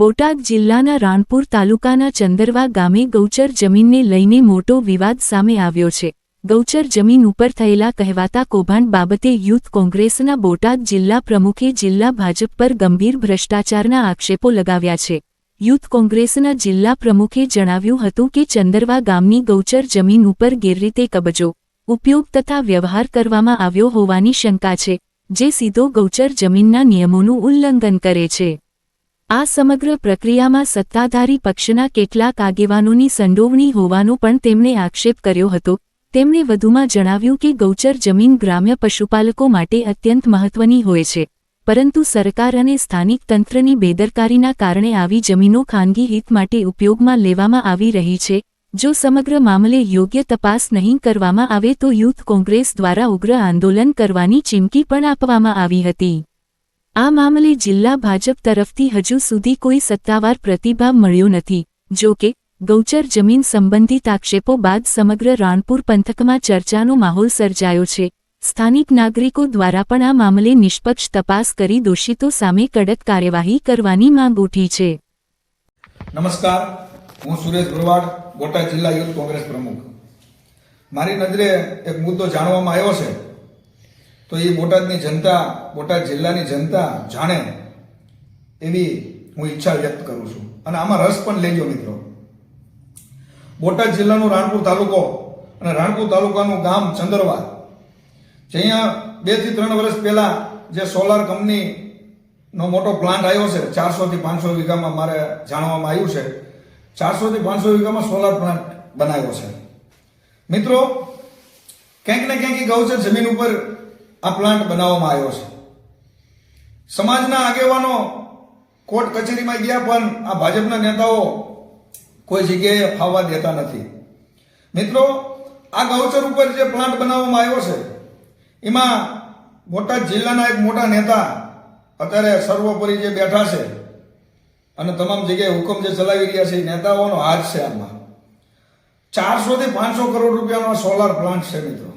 બોટાદ જિલ્લાના રાણપુર તાલુકાના ચંદરવા ગામે ગૌચર જમીનને લઈને મોટો વિવાદ સામે આવ્યો છે. ગૌચર જમીન ઉપર થયેલા કહેવાતા કૌભાંડ બાબતે યુથ કોંગ્રેસના બોટાદ જિલ્લા પ્રમુખે જિલ્લા ભાજપ પર ગંભીર ભ્રષ્ટાચારના આક્ષેપો લગાવ્યા છે. યુથ કોંગ્રેસના જિલ્લા પ્રમુખે જણાવ્યું હતું કે ચંદરવા ગામની ગૌચર જમીન ઉપર ગેરરીતે કબજો, ઉપયોગ તથા વ્યવહાર કરવામાં આવ્યો હોવાની શંકા છે, જે સીધો ગૌચર જમીનના નિયમોનું ઉલ્લંઘન કરે છે. આ સમગ્ર પ્રક્રિયામાં સત્તાધારી પક્ષના કેટલાક આગેવાનોની સંડોવણી હોવાનો પણ તેમણે આક્ષેપ કર્યો હતો. તેમણે વધુમાં જણાવ્યું કે ગૌચર જમીન ગ્રામ્ય પશુપાલકો માટે અત્યંત મહત્વની હોય છે, પરંતુ સરકાર અને સ્થાનિક તંત્રની બેદરકારીના કારણે આવી જમીનો ખાનગી હિત માટે ઉપયોગમાં લેવામાં આવી રહી છે. જો સમગ્ર મામલે યોગ્ય તપાસ નહીં કરવામાં આવે તો યુથ કોંગ્રેસ દ્વારા ઉગ્ર આંદોલન કરવાની ચીમકી પણ આપવામાં આવી હતી. આ મામલે જિલ્લા ભાજપ તરફથી હજુ સુધી કોઈ સત્તાવાર પ્રતિભાવ મળ્યો નથી. જો કે, ગૌચર જમીન સંબંધિત આક્ષેપો બાદ સમગ્ર રાણપુર પંથકમાં ચર્ચાનો માહોલ સર્જાયો છે. સ્થાનિક નાગરિકો દ્વારા પણ આ મામલે નિષ્પક્ષ તપાસ કરી દોષિતો સામે કડક કાર્યવાહી કરવાની માંગ ઉઠી છે. નમસ્કાર, હું સુરેશ ભરવાડ બોટાદ જિલ્લા યુથ કોંગ્રેસ પ્રમુખ. મારી નજરે એક મુદ્દો જાણવામાં આવ્યો છે. તો એ બોટાદની જનતા, બોટાદ જિલ્લાની જનતા જાણે એવી હું ઈચ્છા વ્યક્ત કરું છું. અને આમાં રસ પણ લેજો મિત્રો. બોટાદ જિલ્લાનો રાણપુર તાલુકો અને રાણપુર તાલુકાનું ગામ ચંદરવા જ્યાં બેથી ત્રણ વર્ષ પહેલા જે સોલાર કંપનીનો મોટો પ્લાન્ટ આવ્યો છે, ચારસો થી પાંચસો વીઘામાં મારે જાણવામાં આવ્યું છે, ચારસો થી પાંચસો વીઘામાં સોલાર પ્લાન્ટ બનાવ્યો છે. મિત્રો, ક્યાંક ને ક્યાંક ગૌચર જમીન ઉપર આ પ્લાન્ટ બનાવવામાં આવ્યો છે. સમાજના આગેવાનો કોર્ટ કચેરીમાં ગયા, પણ આ ભાજપના નેતાઓ કોઈ જગ્યાએ ફાવવા દેતા નથી. મિત્રો, આ ગૌચર ઉપર જે પ્લાન્ટ બનાવવામાં આવ્યો છે, એમાં બોટાદ જિલ્લાના એક મોટા નેતા અત્યારે સર્વોપરી જે બેઠા છે અને તમામ જગ્યાએ હુકમ જે ચલાવી રહ્યા છે, એ નેતાઓનો હાથ છે આમાં. ચારસો થી પાંચસો કરોડ રૂપિયાનો સોલાર પ્લાન્ટ છે મિત્રો.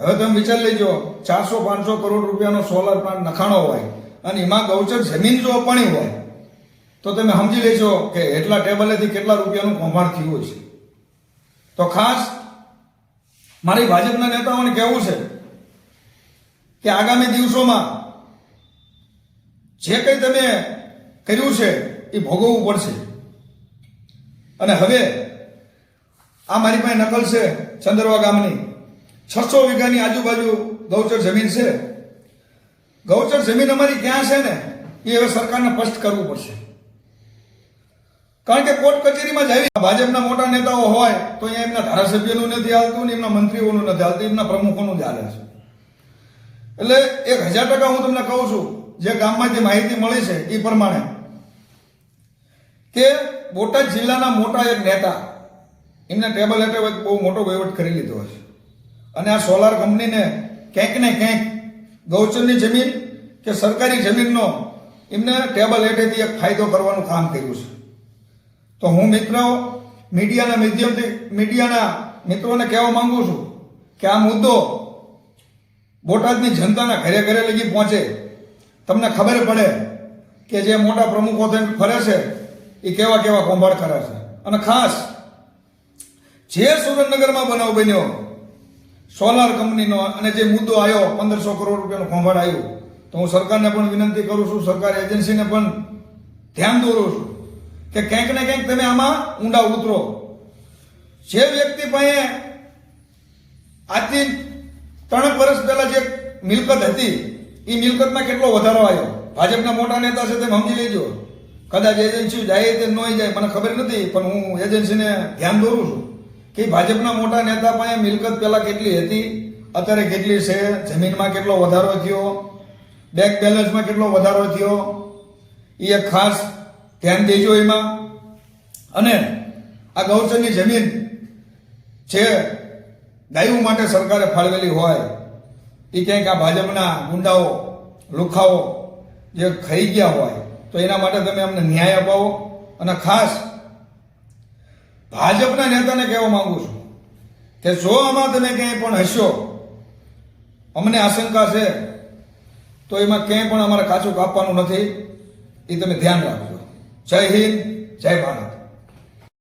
હવે તમે વિચાર લેજો, ચારસો, પાંચસો કરોડ રૂપિયાનો સોલર પ્લાન્ટ નખાણો હોય અને એમાં ગૌચર જમીન જો અપાણી હોય, તો તમે સમજી લેજો કે એટલા ટેબલેથી કેટલા રૂપિયાનું કૌભાંડ થયું હોય છે. તો ખાસ મારી ભાજપના નેતાઓને કહેવું છે કે આગામી દિવસોમાં જે કંઈ તમે કર્યું છે એ ભોગવવું પડશે. અને હવે આ મારી પાસે નકલ છે ચંદરવા ગામની. છસો વીઘાની આજુબાજુ ગૌચર જમીન છે. ગૌચર જમીન અમારી ક્યાં છે ને? એ હવે સરકારને સ્પષ્ટ કરવું પડશે. કારણ કે કોર્ટ કચેરીમાં જાય ભાજપના મોટા નેતાઓ હોય તો અહીંયા એમના ધારાસભ્યનું નથી હાલતું ને એમના મંત્રીઓનું નથી હાલતું, એમના પ્રમુખોનું જ હાલે છે. એટલે એક હજાર ટકા હું તમને કહું છું, જે ગામમાં જે માહિતી મળી છે એ પ્રમાણે કે બોટાદ જિલ્લાના મોટા એક નેતા, એમને ટેબલ હેઠળ બહુ મોટો વહીવટ કરી લીધો છે અને આ સોલાર કંપનીને ક્યાંક ને ક્યાંક ગૌચરની જમીન કે સરકારી જમીનનો એમને ટેબલ હેઠેથી એક ફાયદો કરવાનું કામ કર્યું છે. તો હું મિત્રો મીડિયાના માધ્યમથી, મીડિયાના મિત્રોને કહેવા માંગુ છું કે આ મુદ્દો બોટાદની જનતાના ઘરે ઘરે લગી પહોંચે. તમને ખબર પડે કે જે મોટા પ્રમુખો થઈને ફરે છે, એ કેવા કેવા કૌભાંડ કરે છે. અને ખાસ જે સુરેન્દ્રનગરમાં બનાવ બન્યો સોલાર કંપનીનો અને જે મુદ્દો આવ્યો, પંદરસો કરોડ રૂપિયાનો કૌભાંડ આવ્યો, તો હું સરકારને પણ વિનંતી કરું છું, સરકાર એજન્સીને પણ ધ્યાન દોરું છું કે ક્યાંક ને ક્યાંક તમે આમાં ઊંડા ઉતરો. જે વ્યક્તિ પાસે આજથી ત્રણ વર્ષ પહેલા જે મિલકત હતી એ મિલકતમાં કેટલો વધારો આવ્યો? ભાજપના મોટા નેતા છે તેમ સમજી લેજો. કદાચ એજન્સી જાય તે ન જાય, મને ખબર નથી, પણ હું એજન્સીને ધ્યાન દોરું છું. કે ભાજપના મોટા નેતા પાસે મિલકત પહેલા કેટલી હતી? અત્યારે કેટલી છે? જમીનમાં કેટલો વધારો થયો? બેંક બેલેન્સમાં કેટલો વધારો થયો? એ એક ખાસ ધ્યાન દેજો એમાં. અને આ ગૌચરની જમીન જે ગાયું માટે સરકારે ફાળવેલી હોય, એ ક્યાંક આ ભાજપના ગુંડાઓ, લુખાઓ જે ખાઈ ગયા હોય, તો એના માટે તમે અમને ન્યાય અપાવો. અને ખાસ ભાજપના નેતાને કહેવા માંગુ છું કે જો આમાં તમે ક્યાંય પણ હશો અમને આશંકા છે, તો એમાં ક્યાંય પણ અમારે કાચું કાપવાનું નથી, એ તમે ધ્યાન રાખજો. જય હિન્દ, જય ભારત.